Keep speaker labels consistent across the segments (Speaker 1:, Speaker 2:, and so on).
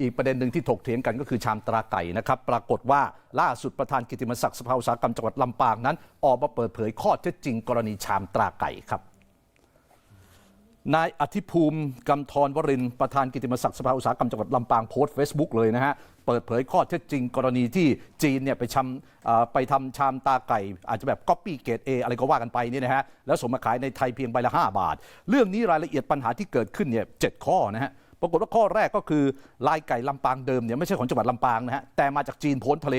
Speaker 1: อีกประเด็นหนึ่งที่ถกเถียงกันก็คือชามตราไก่นะครับ ปรากฏว่าล่าสุดประธานกิติมศักดิ์สภาอุตสาหกรรมจังหวัดลำปางนั้น ออกมาเปิดเผยข้อเท็จจริงกรณีชามตราไก่ครับนายอธิภูมิกำธรวรินประธานกิติมศักดิ์สภาอุตสาหกรรมจังหวัดลำปางโพสต์เฟซบุ๊กเลยนะฮะ เปิดเผยข้อเท็จจริงกรณีที่จีนเนี่ยไปชำไปทำชามตาไก่ อาจจะแบบก๊อปปี้เกรดเออะไรก็ว่ากันไปเนี่ยนะฮะ แล้วส่งมาขายในไทยเพียงใบละ 5 บาท เรื่องนี้รายละเอียดปัญหาที่เกิดขึ้นเนี่ยเจ็ดข้อนะฮะ ปรากฏว่าข้อแรกก็คือลายไก่ลำปางเดิมเนี่ยไม่ใช่ของจังหวัดลำปางนะฮะแต่มาจากจีนโพ้นทะเล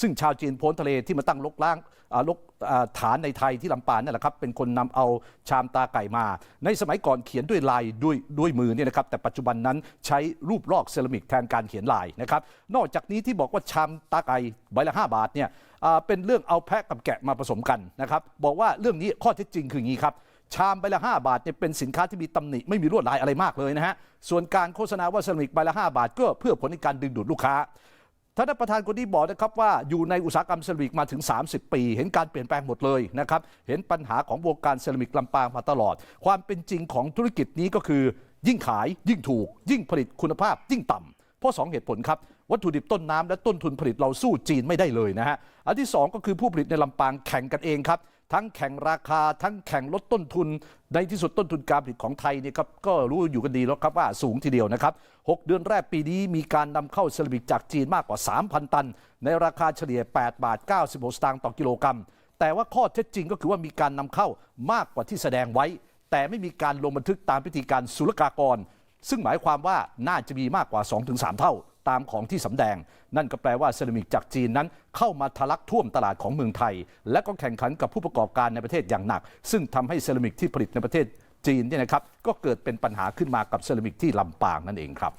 Speaker 1: ซึ่งชาวจีนโพ้นทะเลที่มาตั้งลกล้างอ่าลกอ่าฐานในไทยที่ลำปางนั่แหละครับเป็นคนนำเอาชามตาไก่มา ในสมัยก่อนเขียนด้วยลายด้วยด้วยมือเนี่ยนะครับแต่ปัจจุบันนั้นใช้รูปลอกเซรามิกแทนการเขียนลายนะครับนอกจากนี้ที่บอกว่าชามตาไก่ใบละ 5 บาทเนี่ยเป็นเรื่องเอาแพะกับแกะมาผสมกันนะครับบอกว่าเรื่องนี้ข้อเท็จจริงคืออย่างนี้ครับ ชามใบละ 5 บาทเนี่ยเป็นสินค้าที่มีตำหนิไม่มีลวดลายอะไรมากเลยนะฮะ ส่วนการโฆษณาว่าเซรามิกใบละ 5 บาท ก็เพื่อผลในการดึงดูดลูกค้าท่านประธานคนนี้บอกนะครับว่าอยู่ในอุตสาหกรรมเซรามิกมาถึง 30 ปี เห็นการเปลี่ยนแปลงหมดเลยนะครับเห็นปัญหาของวงการเซรามิกลำปางมาตลอด ความเป็นจริงของธุรกิจนี้ก็คือ ยิ่งขาย ยิ่งถูก ยิ่งผลิตคุณภาพ ยิ่งต่ำเพราะ 2 เหตุผลครับ วัตถุดิบต้นน้ำและต้นทุนผลิตเราสู้จีนไม่ได้เลยนะฮะ อันที่ 2 ก็คือผู้ผลิตในลำปางแข่งกันเองครับ ทั้งแข่งราคาทั้งแข่งลดต้นทุน ในที่สุดต้นทุนการผลิตของไทยเนี่ยครับก็รู้อยู่กันดีแล้วครับว่าสูงทีเดียวนะครับ 6 เดือนแรกปีนี้มีการนำเข้าเซรามิกจากจีนมากกว่า 3,000 ตัน ในราคาเฉลี่ย 8 บาท 96 สตางค์ต่อกิโลกรัม แต่ว่าข้อเท็จจริงก็คือว่ามีการนำเข้ามากกว่าที่แสดงไว้ แต่ไม่มีการลงบันทึกตามพิธีการศุลกากร ซึ่งหมายความว่าน่าจะมีมากกว่า 2-3 เท่า ตามของที่สำแดง นั่นก็แปลว่าเซรามิกจากจีนนั้น เข้ามาทะลักท่วมตลาดของเมืองไทย และก็แข่งขันกับผู้ประกอบการในประเทศอย่างหนัก ซึ่งทำให้เซรามิกที่ผลิตในประเทศจีนเนี่ยนะครับก็เกิดเป็นปัญหาขึ้นมากับเซรามิกที่ลำปางนั่นเองครับ